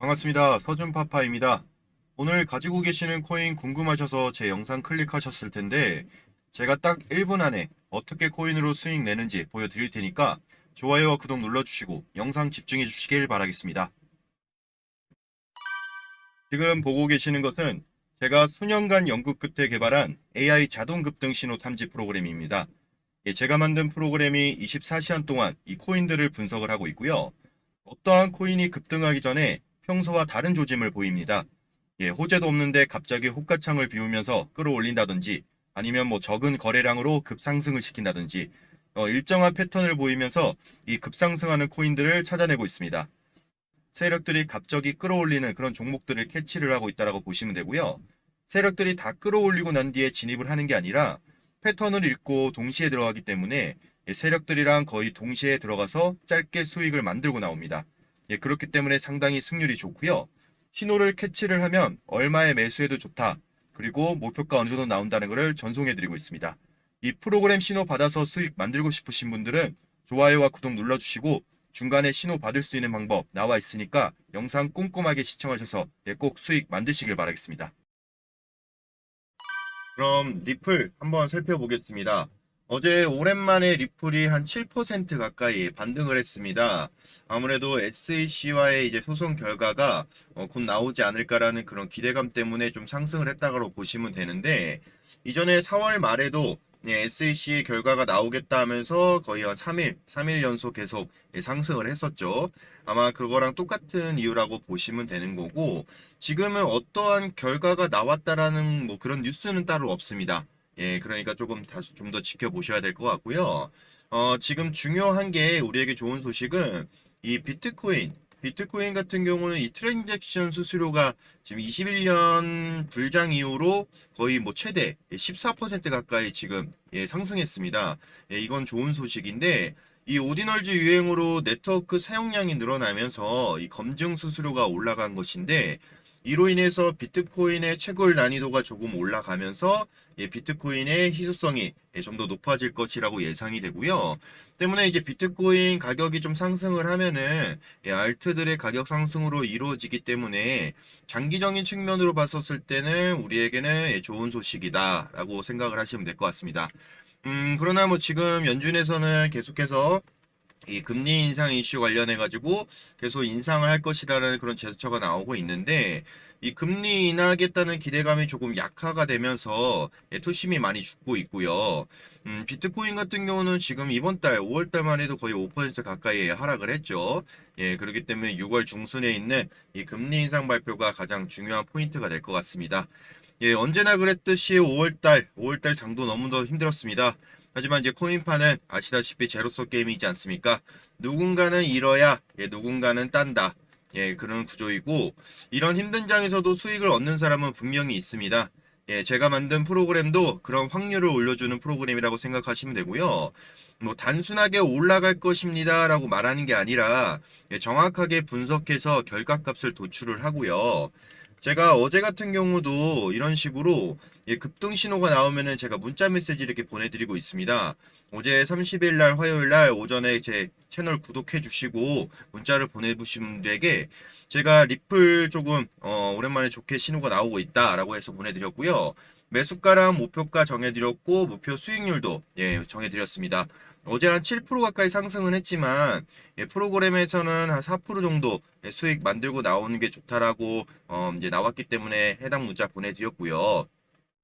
반갑습니다. 서준파파입니다. 오늘 가지고 계시는 코인 궁금하셔서 제 영상 클릭하셨을 텐데 제가 딱 1분 안에 어떻게 코인으로 수익 내는지 보여드릴 테니까 좋아요와 구독 눌러주시고 영상 집중해 주시길 바라겠습니다. 지금 보고 계시는 것은 제가 수년간 연구 끝에 개발한 AI 자동 급등 신호 탐지 프로그램입니다. 예, 제가 만든 프로그램이 24시간 동안 이 코인들을 분석을 하고 있고요. 어떠한 코인이 급등하기 전에 평소와 다른 조짐을 보입니다. 예, 호재도 없는데 갑자기 호가창을 비우면서 끌어올린다든지 아니면 뭐 적은 거래량으로 급상승을 시킨다든지 어, 일정한 패턴을 보이면서 이 급상승하는 코인들을 찾아내고 있습니다. 세력들이 갑자기 끌어올리는 그런 종목들을 캐치를 하고 있다고 보시면 되고요. 세력들이 다 끌어올리고 난 뒤에 진입을 하는 게 아니라 패턴을 읽고 동시에 들어가기 때문에 예, 세력들이랑 거의 동시에 들어가서 짧게 수익을 만들고 나옵니다. 예, 그렇기 때문에 상당히 승률이 좋고요. 신호를 캐치를 하면 얼마에 매수해도 좋다. 그리고 목표가 어느 정도 나온다는 것을 전송해 드리고 있습니다. 이 프로그램 신호 받아서 수익 만들고 싶으신 분들은 좋아요와 구독 눌러주시고 중간에 신호 받을 수 있는 방법 나와 있으니까 영상 꼼꼼하게 시청하셔서 예, 꼭 수익 만드시길 바라겠습니다. 그럼 리플 한번 살펴보겠습니다. 어제 오랜만에 리플이 한 7% 가까이 반등을 했습니다. 아무래도 SEC와의 이제 소송 결과가 어, 곧 나오지 않을까라는 그런 기대감 때문에 좀 상승을 했다고 보시면 되는데 이전에 4월 말에도 예, SEC 결과가 나오겠다 하면서 거의 한 3일, 3일 연속 계속 예, 상승을 했었죠. 아마 그거랑 똑같은 이유라고 보시면 되는 거고 지금은 어떠한 결과가 나왔다라는 뭐 그런 뉴스는 따로 없습니다. 예, 그러니까 조금 다시 좀 더 지켜보셔야 될 것 같고요. 어, 지금 중요한 게 우리에게 좋은 소식은 이 비트코인, 비트코인 같은 경우는 이 트랜잭션 수수료가 지금 21년 불장 이후로 거의 뭐 최대 14% 가까이 지금 예, 상승했습니다. 예, 이건 좋은 소식인데 이 오디널즈 유행으로 네트워크 사용량이 늘어나면서 이 검증 수수료가 올라간 것인데 이로 인해서 비트코인의 채굴 난이도가 조금 올라가면서 예, 비트코인의 희소성이 예, 좀더 높아질 것이라고 예상이 되고요. 때문에 이제 비트코인 가격이 좀 상승을 하면은 예, 알트들의 가격 상승으로 이루어지기 때문에 장기적인 측면으로 봤었을 때는 우리에게는 예, 좋은 소식이다라고 생각을 하시면 될 것 같습니다. 음, 그러나 뭐 지금 연준에서는 계속해서 이 금리 인상 이슈 관련해 가지고 계속 인상을 할 것이라는 그런 제스처가 나오고 있는데 이 금리 인하하겠다는 기대감이 조금 약화가 되면서 예, 투심이 많이 죽고 있고요. 음, 비트코인 같은 경우는 지금 이번 달 5월 달만 해도 거의 5% 가까이 하락을 했죠. 예, 그렇기 때문에 6월 중순에 있는 이 금리 인상 발표가 가장 중요한 포인트가 될 것 같습니다. 예, 언제나 그랬듯이 5월 달, 5월 달 장도 너무도 힘들었습니다. 하지만 이제 코인파는 아시다시피 제로서 게임이지 않습니까? 누군가는 잃어야 예, 누군가는 딴다. 예, 그런 구조이고 이런 힘든 장에서도 수익을 얻는 사람은 분명히 있습니다. 예, 제가 만든 프로그램도 그런 확률을 올려주는 프로그램이라고 생각하시면 되고요. 뭐 단순하게 올라갈 것입니다라고 말하는 게 아니라 예, 정확하게 분석해서 결과값을 도출을 하고요. 제가 어제 같은 경우도 이런 식으로 예, 급등 신호가 나오면은 제가 문자 메시지 이렇게 보내드리고 있습니다. 어제 30일 날 화요일 날 오전에 제 채널 구독해 주시고 문자를 보내주신 분들에게 제가 리플 조금 어, 오랜만에 좋게 신호가 나오고 있다라고 해서 보내드렸고요. 매수가랑 목표가 정해드렸고 목표 수익률도 예, 정해드렸습니다. 어제 한 7% 가까이 상승은 했지만 예, 프로그램에서는 한 4% 정도 예, 수익 만들고 나오는 게 좋다라고 어, 이제 나왔기 때문에 해당 문자 보내드렸고요.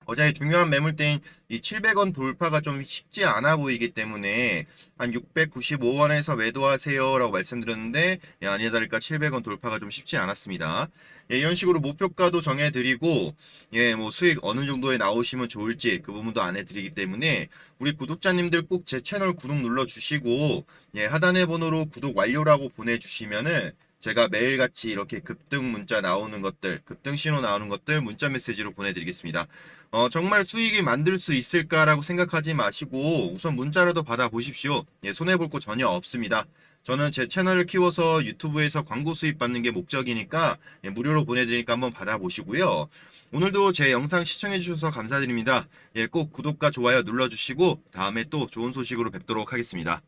어제 중요한 매물대인 이 700원 돌파가 좀 쉽지 않아 보이기 때문에 한 695원에서 매도하세요라고 말씀드렸는데 예, 아니나 다를까 700원 돌파가 좀 쉽지 않았습니다. 예, 이런 식으로 목표가도 정해드리고 예, 뭐 수익 어느 정도에 나오시면 좋을지 그 부분도 안 해드리기 때문에 우리 구독자님들 꼭 제 채널 구독 눌러주시고 예, 하단의 번호로 구독 완료라고 보내주시면은 제가 매일같이 이렇게 급등 문자 나오는 것들, 급등 신호 나오는 것들 문자 메시지로 보내드리겠습니다. 어, 정말 수익이 만들 수 있을까라고 생각하지 마시고 우선 문자라도 받아보십시오. 예, 손해볼 거 전혀 없습니다. 저는 제 채널을 키워서 유튜브에서 광고 수입 받는 게 목적이니까 예, 무료로 보내드리니까 한번 받아보시고요. 오늘도 제 영상 시청해주셔서 감사드립니다. 예, 꼭 구독과 좋아요 눌러주시고 다음에 또 좋은 소식으로 뵙도록 하겠습니다.